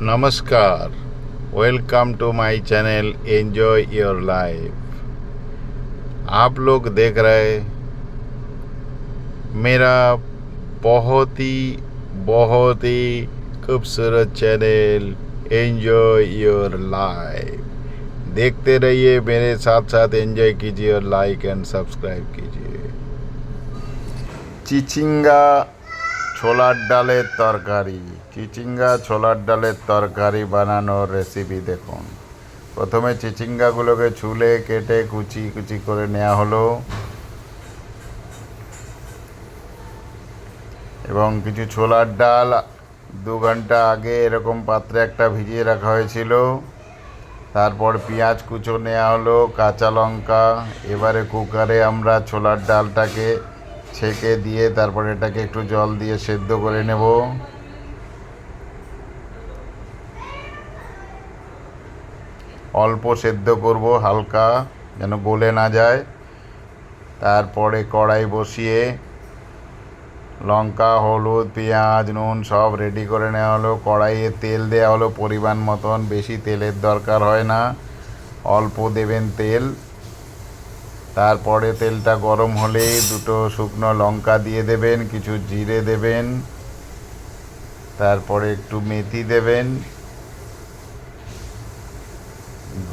नमस्कार welcome to my channel enjoy your life आप लोग देख रहे मेरा बहुत ही बहुत ही खूबसूरत चैनल एंजॉय योर लाइफ देखते रहिए मेरे साथ साथ एंजॉय कीजिए और लाइक एंड सब्सक्राइब कीजिए চিচিঙ্গা ছোলার ডালের তরকারি। চিচিঙ্গা ছোলার ডালের তরকারি বানানোর রেসিপি দেখুন। প্রথমে চিচিঙ্গাগুলোকে ছুলে কেটে কুচি কুচি করে নেওয়া হলো। এবং কিছু ছোলার ডাল দু ঘণ্টা আগে এরকম পাত্রে একটা ভিজিয়ে রাখা হয়েছিল। তারপর পেঁয়াজ কুচো নেওয়া হলো, কাঁচা লঙ্কা, এবারে কুকারে আমরা ছোলার ডালটাকে ছেঁকে দিয়ে তারপর এটাকে একটু জল দিয়ে সেদ্ধ করে নেব। অল্প সেদ্ধ করব হালকা, যেন গলে না যায়। তারপরে কড়াই বসিয়ে লঙ্কা, হলুদ, পেঁয়াজ, নুন সব রেডি করে নেওয়া হলো। কড়াইয়ে তেল দেওয়া হলো পরিমাণ মতন, বেশি তেলের দরকার হয় না। অল্প দেবেন তেল। তারপরে তেলটা গরম হলেই দুটো শুকনো লঙ্কা দিয়ে দেবেন, কিছু জিরে দেবেন, তারপরে একটু মেথি দেবেন।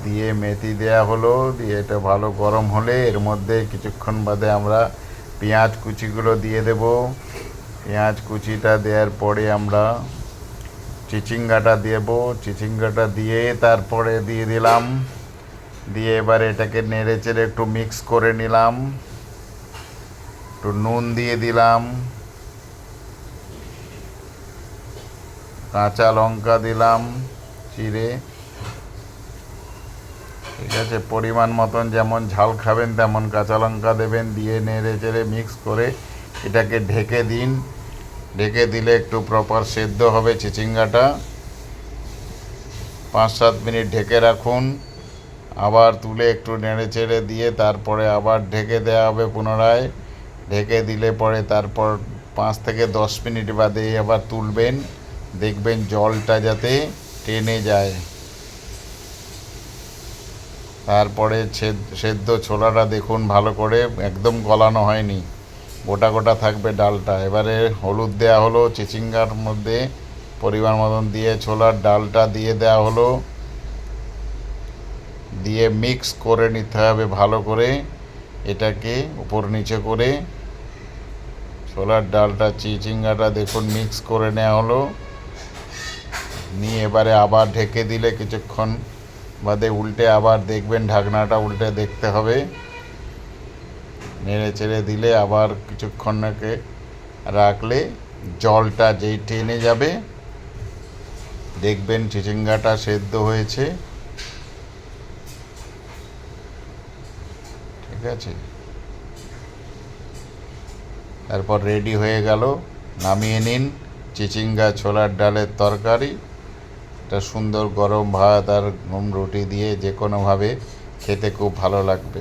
দিয়ে মেথি দেয়া হলো, দিয়ে এটা ভালো গরম হলে এর মধ্যে কিছুক্ষণ বাদে আমরা পেঁয়াজ কুচিগুলো দিয়ে দেব। পেঁয়াজ কুচিটা দেওয়ার পরে আমরা চিচিঙ্গাটা দেব। চিচিঙ্গাটা দিয়ে তারপরে দিয়ে দিলাম দিয়ে এবার এটাকে নেড়ে চেড়ে একটু মিক্স করে নিলাম। একটু নুন দিয়ে দিলাম। কাঁচা লঙ্কা দিলাম চিড়ে। ঠিক আছে, পরিমাণ মতন যেমন ঝাল খাবেন তেমন কাঁচা লঙ্কা দেবেন। দিয়ে নেড়ে চেড়ে মিক্স করে এটাকে ঢেকে দিন। ঢেকে দিলে একটু প্রপার সেদ্ধ হবে চিচিঙ্গাটা। পাঁচ সাত মিনিট ঢেকে রাখুন। আবার তুলে একটু নেড়ে চেড়ে দিয়ে তারপরে আবার ঢেকে দেওয়া হবে পুনরায়। ঢেকে দিলে পরে তারপর পাঁচ থেকে দশ মিনিট বাদে আবার তুলবেন। দেখবেন জলটা যাতে টেনে যায়। তারপরে সেদ্ধ ছোলাটা দেখুন ভালো করে একদম গলানো হয়নি। গোটা গোটা থাকবে ডালটা। এবারে হলুদ দেওয়া হলো, চিচিঙ্গার মধ্যে পরিমাণ মতন দিয়ে ছোলার ডালটা দিয়ে দেওয়া হলো। দিয়ে মিক্স করে নিতে হবে ভালো করে। এটাকে উপর নিচে করে। ছোলার ডালটা, চিচিঙ্গাটা দেখুন মিক্স করে নেওয়া হলো। নিয়ে এবারে আবার ঢেকে দিলে কিছুক্ষণ বাদে উল্টে আবার দেখবেন ঢাকনাটা উল্টে দেখতে হবে। নেড়ে চেড়ে দিলে আবার কিছুক্ষণকে রাখলে জলটা যেই টেনে যাবে, দেখবেন চিচিঙ্গাটা সেদ্ধ হয়েছে। ঠিক আছে? তারপর রেডি হয়ে গেল। নামিয়ে নিন। চিচিঙ্গা ছোলার ডালের তরকারি। একটা সুন্দর গরম ভাত আর রুটি দিয়ে যে কোনোভাবে খেতে খুব ভালো লাগবে।